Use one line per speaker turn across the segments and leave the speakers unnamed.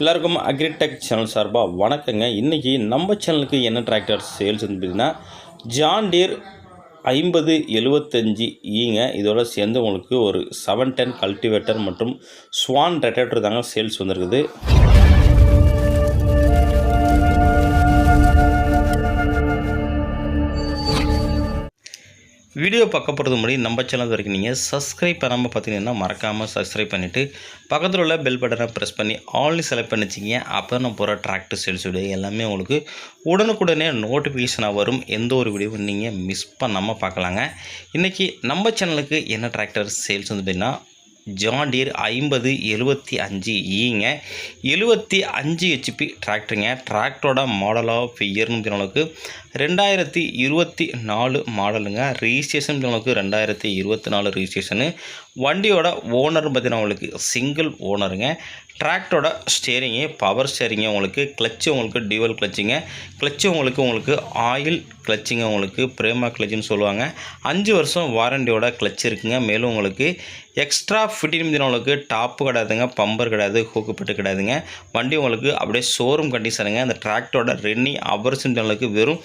எல்லாருக்கும் agritech channel சார்பாக வணக்கங்க. இன்றைக்கி நம்ம சேனலுக்கு என்ன டிராக்டர் சேல்ஸ் வந்து பார்த்தீங்கன்னா ஜான் டீர் ஐம்பது எழுவத்தஞ்சு ஈங்க. இதோட சேர்ந்து உங்களுக்கு ஒரு செவன் டென் கல்டிவேட்டர் மற்றும் ஸ்வான் ரெட்டேட்டர் தாங்க சேல்ஸ் வந்திருக்குது. வீடியோ பார்க்க போகிறது முன்னாடி நம்ம சேனல் வரைக்கும் நீங்கள் சப்ஸ்கிரைப் பண்ணாமல் பார்த்தீங்கன்னா மறக்காமல் சப்ஸ்கிரைப் பண்ணிவிட்டு பக்கத்தில் உள்ள பெல் பட்டனை ப்ரெஸ் பண்ணி ஆல்னு செலக்ட் பண்ணி வச்சிங்க அப்போ நான் போகிற டிராக்டர் சேல்ஸ் வீடியோ எல்லாமே உங்களுக்கு உடனுக்குடனே நோட்டிஃபிகேஷனாக வரும். எந்த ஒரு வீடியோவும் நீங்கள் மிஸ் பண்ணாமல் பார்க்கலாங்க. இன்றைக்கி நம்ம சேனலுக்கு என்ன டிராக்டர் சேல்ஸ் வந்து பார்த்தீங்கன்னா ஜான்டீர் ஐம்பது எழுபத்தி அஞ்சு ஈங்க. எழுபத்தி அஞ்சு ஹெச்பி டிராக்டருங்க டிராக்டரோட மாடல் ஆஃப் இயர்னு அளவுக்கு ரெண்டாயிரத்தி இருபத்தி நாலு மாடலுங்க ரிஜிஸ்ட்ரேஷன் அளவுக்கு ரெண்டாயிரத்தி இருபத்தி நாலு ரிஜிஸ்ட்ரேஷனு வண்டியோட ஓனர் பார்த்தீங்கன்னா உங்களுக்கு சிங்கிள் ஓனருங்க டிராக்டரோட ஸ்டேரிங்கு பவர் ஸ்டேரிங்கு உங்களுக்கு கிளச்சு உங்களுக்கு டியூவல் கிளச்சுங்க கிளச்சு உங்களுக்கு உங்களுக்கு ஆயில் கிளச்சிங்க உங்களுக்கு பிரேமா கிளச்சுன்னு சொல்லுவாங்க. அஞ்சு வருஷம் வாரண்டியோட கிளச் இருக்குங்க. மேலும் உங்களுக்கு எக்ஸ்ட்ரா ஃபிட்டிங் உங்களுக்கு டாப்பு கிடையாதுங்க பம்பர் கிடையாது ஹூக்குப்பட்டு கிடையாதுங்க. வண்டி உங்களுக்கு அப்படியே ஷோரூம் கண்டிஷனுங்க அந்த டிராக்டரோட ரெனி அவர்ஸ் உங்களுக்கு வெறும்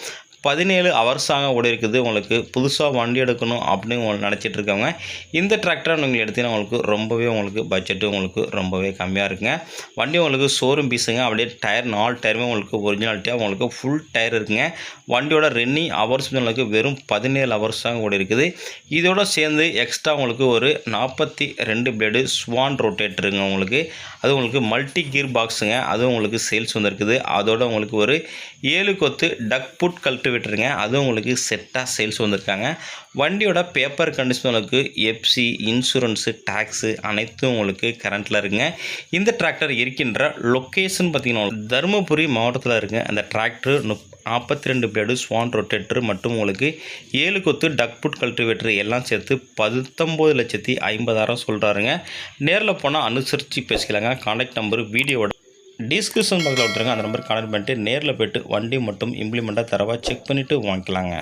பதினேழு ஹவர்ஸாக ஓடி இருக்குது. உங்களுக்கு புதுசாக வண்டி எடுக்கணும் அப்படின்னு உங்களுக்கு நினச்சிட்டு இருக்கவங்க இந்த டிராக்டரை நீங்கள் எடுத்தீங்கன்னா உங்களுக்கு ரொம்பவே உங்களுக்கு பட்ஜெட்டு உங்களுக்கு ரொம்பவே கம்மியாக இருக்குங்க. வண்டி உங்களுக்கு ஷோரூம் பீஸுங்க அப்படியே டயர் நாலு டயருமே உங்களுக்கு ஒரிஜினாலிட்டியாக உங்களுக்கு ஃபுல் டயர் இருக்குங்க. வண்டியோட ரன்னிங் ஹவர்ஸ் உங்களுக்கு வெறும் பதினேழு ஹவர்ஸ் தான் ஓடி இருக்குது. இதோட சேர்ந்து எக்ஸ்ட்ரா உங்களுக்கு ஒரு நாற்பத்தி ரெண்டு பிளேடு ஸ்வான் ரொட்டேட்டருங்க உங்களுக்கு. அது உங்களுக்கு மல்டி கீர் பாக்ஸுங்க அதுவும் உங்களுக்கு சேல்ஸ் வந்திருக்குது. அதோட உங்களுக்கு ஒரு ஏழு கொத்து டக் புட் விட்டுருங்க. அதுவும் உங்களுக்கு செட்டாக சேல்ஸ் வந்திருக்காங்க. வண்டியோட பேப்பர் கண்டிஷனுக்கு எஃப்சி இன்சூரன்ஸு டேக்ஸு அனைத்தும் உங்களுக்கு கரண்ட்டில் இருக்குங்க. இந்த டிராக்டர் இருக்கின்ற லொக்கேஷன் பார்த்தீங்கன்னா தருமபுரி மாவட்டத்தில் இருக்குங்க. அந்த டிராக்டர் முப் நாற்பத்தி ரெண்டு பிளேடு ஸ்வான் ரொட்டேட்டர் மற்றும் உங்களுக்கு ஏழு கொத்து டக்புட் கல்டிவேட்டர் எல்லாம் சேர்த்து பத்தொம்போது லட்சத்தி ஐம்பதாயிரம் சொல்கிறாருங்க நேரில் போனால் அனுசரித்து பேசிக்கலாங்க. கான்டாக்ட் நம்பர் வீடியோட டிஸ்கிரிப்ஷன் பாக்ஸில் விட்டுருங்க அந்த நம்பருக்கு கனெக்ட் பண்ணிட்டு நேரில் போய்ட்டு வண்டி மட்டும் இம்ப்ளிமெண்ட்டாக தரவா செக் பண்ணிவிட்டு வாங்கிக்கலாங்க.